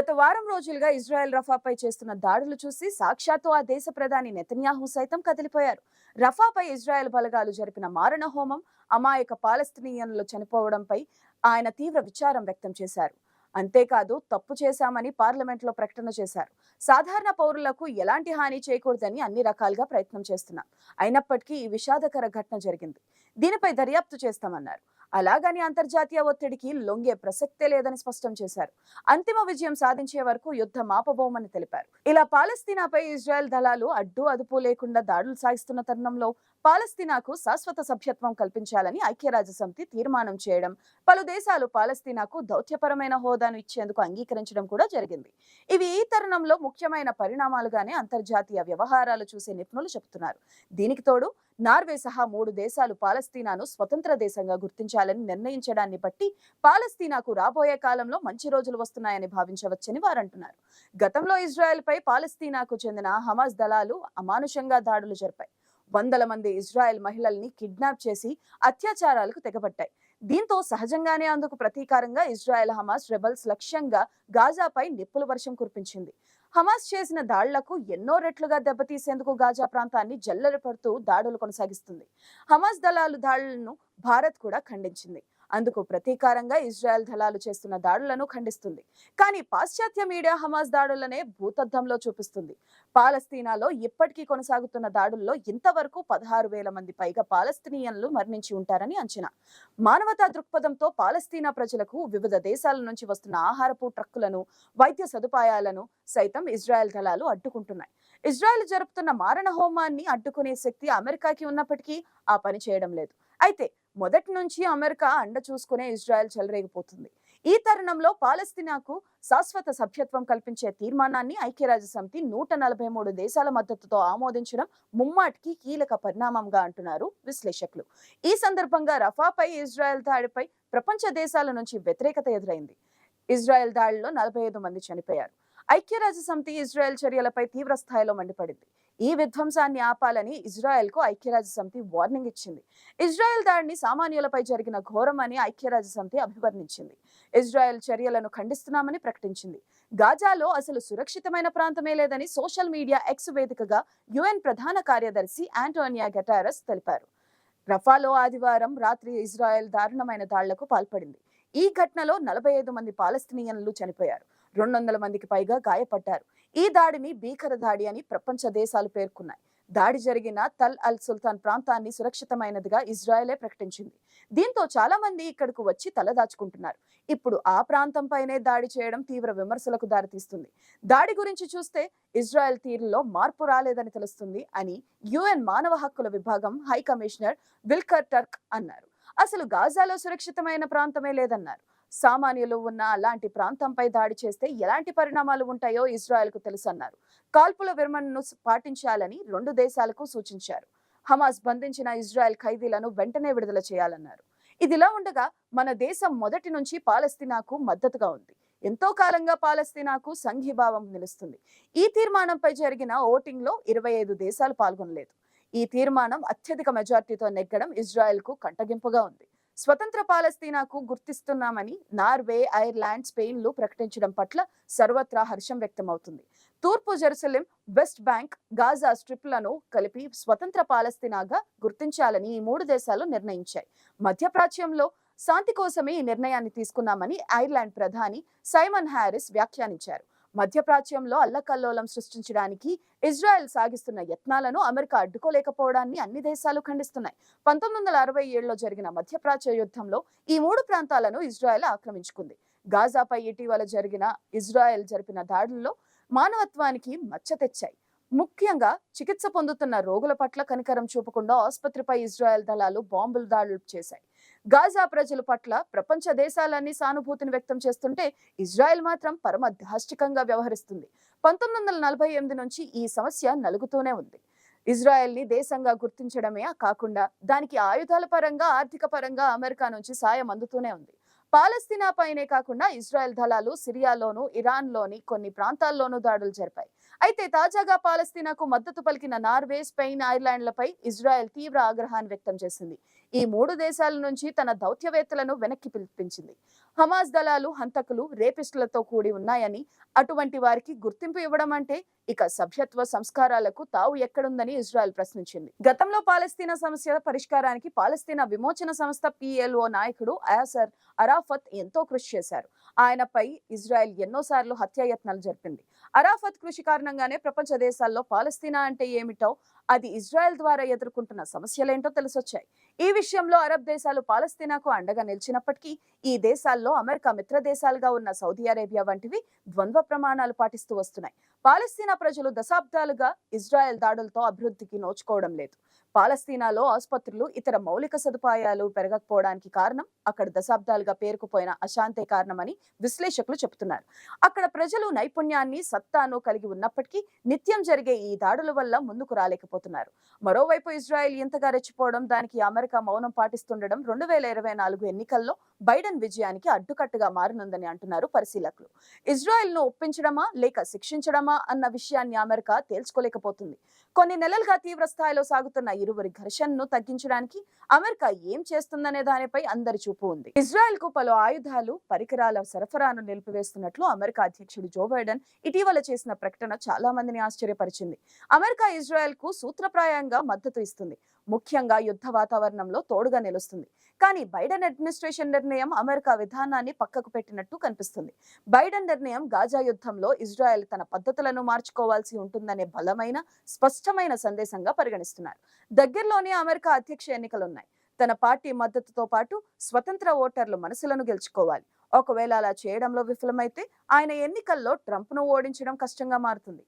గత వారం రోజులుగా ఇజ్రాయెల్ రఫాపై చేస్తున్న దాడులు చూసి సాక్షాత్తు ఆ దేశ ప్రధాని నెతన్యాహు సైతం కదిలిపోయారు. రఫాపై ఇజ్రాయెల్ బలగాలు జరిపిన మారణ హోమం అమాయక పాలస్తీనియన్లు చనిపోవడంపై ఆయన తీవ్ర విచారం వ్యక్తం చేశారు. అంతేకాదు తప్పు చేశామని పార్లమెంట్లో ప్రకటన చేశారు. సాధారణ పౌరులకు ఎలాంటి హాని చేయకూడదని అన్ని రకాలుగా ప్రయత్నం చేస్తున్నాం అయినప్పటికీ ఈ విషాదకర ఘటన జరిగింది. దీనిపై దర్యాప్తు చేస్తామన్నారు. అలాగని అంతర్జాతీయ ఒత్తిడికి లొంగే ప్రసక్తే లేదని స్పష్టం చేశారు. అంతిమ విజయం సాధించే వరకు యుద్ధం ఆపబోమని తెలిపారు. ఇలా పాలస్తీనాపై ఇజ్రాయెల్ దళాలు అడ్డు అదుపు లేకుండా దాడులు సాగిస్తున్న తరుణంలో పాలస్తీనాకు శాశ్వత సభ్యత్వం కల్పించాలని ఐక్యరాజ్యసమితి తీర్మానం చేయడం పలు దేశాలు పాలస్తీనాకు దౌత్యపరమైన హోదాను ఇచ్చేందుకు అంగీకరించడం కూడా జరిగింది. ఇవి ఈ తరుణంలో ముఖ్యమైన పరిణామాలుగానే అంతర్జాతీయ వ్యవహారాలు చూసే నిపుణులు చెబుతున్నారు. దీనికి తోడు నార్వే సహా మూడు దేశాలు పాలస్తీనాను స్వతంత్ర దేశంగా గుర్తించాలని నిర్ణయించడాన్ని బట్టి పాలస్తీనాకు రాబోయే కాలంలో మంచి రోజులు వస్తున్నాయని భావించవచ్చని వారంటున్నారు. గతంలో ఇజ్రాయెల్ పై పాలస్తీనాకు చెందిన హమాస్ దళాలు అమానుషంగా దాడులు జరిపాయి. వందల మంది ఇజ్రాయెల్ మహిళల్ని కిడ్నాప్ చేసి అత్యాచారాలకు తెగబట్టాయి దీంతో సహజంగానే అందుకు ప్రతీకారంగా ఇజ్రాయెల్ హమాస్ రెబల్స్ లక్ష్యంగా గాజాపై నిప్పుల వర్షం కురిపించింది. హమాస్ చేసిన దాళ్ళకు ఎన్నో రెట్లుగా దెబ్బతీసేందుకు గాజా ప్రాంతాన్ని జల్లెడపడుతూ దాడులు కొనసాగిస్తుంది. హమాస్ దళాలు దాడులను భారత్ కూడా ఖండించింది. అందుకు ప్రతీకారంగా ఇజ్రాయెల్ దళాలు చేస్తున్న దాడులను ఖండిస్తుంది. కానీ పాశ్చాత్య మీడియా హమాస్ దాడులనే భూతద్దంలో చూపిస్తుంది. పాలస్తీనాలో ఇప్పటికీ కొనసాగుతున్న దాడుల్లో ఇంతవరకు పదహారు వేల మంది పైగా పాలస్తీనియన్లు మరణించి ఉంటారని అంచనా. మానవతా దృక్పథంతో పాలస్తీనా ప్రజలకు వివిధ దేశాల నుంచి వస్తున్న ఆహారపు ట్రక్కులను వైద్య సదుపాయాలను సైతం ఇజ్రాయెల్ దళాలు అడ్డుకుంటున్నాయి. ఇజ్రాయెల్ జరుపుతున్న మారణ హోమాన్ని అడ్డుకునే శక్తి అమెరికాకి ఉన్నప్పటికీ ఆ పని చేయడం లేదు. అయితే మొదటి నుంచి అమెరికా అండ చూసుకునే ఇజ్రాయెల్ చెలరేగిపోతుంది. ఈ తరుణంలో పాలస్తీనాకు శాశ్వత సభ్యత్వం కల్పించే తీర్మానాన్ని ఐక్యరాజ్య సమితి నూట నలభై మూడు దేశాల మద్దతుతో ఆమోదించడం ముమ్మాటికి కీలక పరిణామంగా అంటున్నారు విశ్లేషకులు. ఈ సందర్భంగా రఫాపై ఇజ్రాయెల్ దాడిపై ప్రపంచ దేశాల నుంచి వ్యతిరేకత ఎదురైంది. ఇజ్రాయెల్ దాడిలో నలభై ఐదు మంది చనిపోయారు. ఐక్యరాజ్య సమితి ఇజ్రాయెల్ చర్యలపై తీవ్ర స్థాయిలో మండిపడింది. ఈ విధ్వంసాన్ని ఆపాలని ఇజ్రాయెల్కు ఐక్యరాజ్య సమితి వార్నింగ్ ఇచ్చింది. ఇజ్రాయెల్ దాడిని సామాన్యులపై జరిగిన ఘోరమని ఐక్యరాజ్య సమితి అభివర్ణించింది. ఇజ్రాయెల్ చర్యలను ఖండిస్తున్నామని ప్రకటించింది. గాజాలో అసలు సురక్షితమైన ప్రాంతమే లేదని సోషల్ మీడియా ఎక్స్ వేదికగా యుఎన్ ప్రధాన కార్యదర్శి ఆంటోనియా గెటారస్ తెలిపారు. రఫాలో ఆదివారం రాత్రి ఇజ్రాయెల్ దారుణమైన దాళ్ళకు పాల్పడింది. ఈ ఘటనలో నలభై ఐదు మంది పాలస్తీనియన్లు చనిపోయారు. రెండు వందల మందికి పైగా గాయపడ్డారు. ఈ దాడిని భీకర దాడి అని ప్రపంచ దేశాలు పేర్కొన్నాయి. దాడి జరిగిన తల్ అల్ సుల్తాన్ ప్రాంతాన్ని సురక్షితమైనదిగా ఇజ్రాయెలే ప్రకటించింది. దీంతో చాలా మంది ఇక్కడకు వచ్చి తలదాచుకుంటున్నారు. ఇప్పుడు ఆ ప్రాంతంపైనే దాడి చేయడం తీవ్ర విమర్శలకు దారితీస్తుంది. దాడి గురించి చూస్తే ఇజ్రాయెల్ తీరులో మార్పు రాలేదని తెలుస్తుంది అని యుఎన్ మానవ హక్కుల విభాగం హై కమిషనర్ విల్కర్ టర్క్ అన్నారు. అసలు గాజాలో సురక్షితమైన ప్రాంతమే లేదన్నారు. సామాన్యులు ఉన్న అలాంటి ప్రాంతంపై దాడి చేస్తే ఎలాంటి పరిణామాలు ఉంటాయో ఇజ్రాయెల్కు తెలుసన్నారు. కాల్పుల విరమణను పాటించాలని రెండు దేశాలకు సూచించారు. హమాస్ బంధించిన ఇజ్రాయెల్ ఖైదీలను వెంటనే విడుదల చేయాలన్నారు. ఇదిలా ఉండగా మన దేశం మొదటి నుంచి పాలస్తీనాకు మద్దతుగా ఉంది. ఎంతో కాలంగా పాలస్తీనాకు సంఘీభావం నిలుస్తుంది. ఈ తీర్మానంపై జరిగిన ఓటింగ్లో ఇరవై ఐదు దేశాలు పాల్గొనలేదు. ఈ తీర్మానం అత్యధిక మెజార్టీతో నెగ్గడం ఇజ్రాయెల్కు కంటగింపుగా ఉంది. స్వతంత్ర పాలస్తీనాకు గుర్తిస్తున్నామని నార్వే ఐర్లాండ్ స్పెయిన్లు ప్రకటించడం పట్ల సర్వత్రా హర్షం వ్యక్తమవుతుంది. తూర్పు జెరూసలేం వెస్ట్ బ్యాంక్ గాజా స్ట్రిప్లను కలిపి స్వతంత్ర పాలస్తీనాగా గుర్తించాలని ఈ మూడు దేశాలు నిర్ణయించాయి. మధ్యప్రాచ్యంలో శాంతి కోసమే ఈ నిర్ణయాన్ని తీసుకున్నామని ఐర్లాండ్ ప్రధాని సైమన్ హ్యారిస్ వ్యాఖ్యానించారు. మధ్యప్రాచ్యంలో అల్లకల్లోలం సృష్టించడానికి ఇజ్రాయెల్ సాగిస్తున్న యత్నాలను అమెరికా అడ్డుకోలేకపోవడాన్ని అన్ని దేశాలు ఖండిస్తున్నాయి. పంతొమ్మిది వందల అరవై ఏడులో జరిగిన మధ్యప్రాచ్య యుద్ధంలో ఈ మూడు ప్రాంతాలను ఇజ్రాయెల్ ఆక్రమించుకుంది. గాజాపై ఇటీవల జరిగిన ఇజ్రాయెల్ జరిపిన దాడుల్లో మానవత్వానికి మచ్చ తెచ్చాయి. ముఖ్యంగా చికిత్స పొందుతున్న రోగుల పట్ల కనికరం చూపకుండా ఆసుపత్రిపై ఇజ్రాయెల్ దళాలు బాంబులు దాడులు చేశాయి. గాజా ప్రజల పట్ల ప్రపంచ దేశాలన్నీ సానుభూతిని వ్యక్తం చేస్తుంటే ఇజ్రాయెల్ మాత్రం పరమ దాష్టికంగా వ్యవహరిస్తుంది. పంతొమ్మిది వందల నలభై ఎనిమిది నుంచి ఈ సమస్య నలుగుతూనే ఉంది. ఇజ్రాయెల్ని దేశంగా గుర్తించడమే కాకుండా దానికి ఆయుధాల పరంగా ఆర్థిక పరంగా అమెరికా నుంచి సాయం అందుతూనే ఉంది. పాలస్తీనా పైనే కాకుండా ఇజ్రాయెల్ దళాలు సిరియాలోను ఇరాన్లోని కొన్ని ప్రాంతాల్లోనూ దాడులు జరిపాయి. అయితే తాజాగా పాలస్తీనాకు మద్దతు పలికిన నార్వే స్పెయిన్ ఐర్లాండ్లపై ఇజ్రాయెల్ తీవ్ర ఆగ్రహాన్ని వ్యక్తం చేసింది. ఈ మూడు దేశాల నుంచి తన దౌత్యవేత్తలను వెనక్కి పిలిపించింది. హమాస్ దళాలు హంతకులు రేపిస్టులతో కూడి ఉన్నాయని అటువంటి వారికి గుర్తింపు ఇవ్వడం అంటే ఇక సభ్యత్వ సంస్కారాలకు తావు ఎక్కడుందని ఇజ్రాయెల్ ప్రశ్నించింది. గతంలో పాలస్తీనా సమస్య పరిష్కారానికి పాలస్తీనా విమోచన సంస్థ పిఎల్ఓ నాయకుడు అయాసర్ అరాఫత్ ఎంతో కృషి చేశారు. ఆయనపై ఇజ్రాయెల్ ఎన్నోసార్లు హత్యాయత్నాలు జరిపింది. అరాఫత్ కృషి కారణంగానే ప్రపంచ దేశాల్లో పాలస్తీనా అంటే ఏమిటో అది ఇజ్రాయెల్ ద్వారా ఎదుర్కొంటున్న సమస్యలేంటో తెలిసొచ్చాయి. ఈ విషయంలో అరబ్ దేశాలు పాలస్తీనాకు అండగా నిలిచినప్పటికీ ఈ దేశాల్లో అమెరికా మిత్ర దేశాలుగా ఉన్న సౌదీ అరేబియా వంటివి ద్వంద్వ ప్రమాణాలు పాటిస్తూ వస్తున్నాయి. పాలస్తీనా ప్రజలు దశాబ్దాలుగా ఇజ్రాయెల్ దాడులతో అభివృద్ధికి నోచుకోవడం లేదు. పాలస్తీనాలో ఆసుపత్రులు ఇతర మౌలిక సదుపాయాలు పెరగకపోవడానికి కారణం అక్కడ దశాబ్దాలుగా పేరుకుపోయిన అశాంతే కారణమని విశ్లేషకులు చెబుతున్నారు. అక్కడ ప్రజలు నైపుణ్యాన్ని సత్తాను కలిగి ఉన్నప్పటికీ నిత్యం జరిగే ఈ దాడుల వల్ల ముందుకు రాలేకపోతున్నారు. మరోవైపు ఇజ్రాయెల్ ఇంతగా రెచ్చిపోవడం దానికి అమెరికా మౌనం పాటిస్తుండడం రెండు వేల ఇరవై నాలుగు ఎన్నికల్లో బైడెన్ విజయానికి అడ్డుకట్టుగా మారనుందని అంటున్నారు పరిశీలకులు. ఇజ్రాయెల్ను ఒప్పించడమా లేక శిక్షించడమా అన్న విషయాన్ని అమెరికా తేల్చుకోలేకపోతుంది. కొన్ని నెలలుగా తీవ్ర స్థాయిలో సాగుతున్న ఇరువురి ఘర్షణను తగ్గించడానికి అమెరికా ఏం చేస్తుందనే దానిపై అందరి చూపు ఉంది. ఇజ్రాయెల్కు పలు ఆయుధాలు పరికరాల సరఫరాను నిలిపివేస్తున్నట్లు అమెరికా అధ్యక్షుడు జో బైడెన్ ఇటీవల చేసిన ప్రకటన చాలా మందిని ఆశ్చర్యపరిచింది. అమెరికా ఇజ్రాయెల్కు సూత్రప్రాయంగా మద్దతు ఇస్తుంది. ముఖ్యంగా యుద్ధ వాతావరణంలో తోడుగా నిలుస్తుంది. కానీ బైడెన్ అడ్మినిస్ట్రేషన్ నిర్ణయం అమెరికా విధానాన్ని పక్కకు పెట్టినట్టు కనిపిస్తుంది. బైడెన్ నిర్ణయం గాజా యుద్ధంలో ఇజ్రాయెల్ తన పద్ధతులను మార్చుకోవాల్సి ఉంటుందనే బలమైన స్పష్టమైన సందేశంగా పరిగణిస్తున్నారు. దగ్గరలోనే అమెరికా అధ్యక్ష ఎన్నికలున్నాయి. తన పార్టీ మద్దతుతో పాటు స్వతంత్ర ఓటర్లు మనసులను గెలుచుకోవాలి. ఒకవేళ అలా చేయడంలో విఫలమైతే ఆయన ఎన్నికల్లో ట్రంప్ను ఓడించడం కష్టంగా మారుతుంది.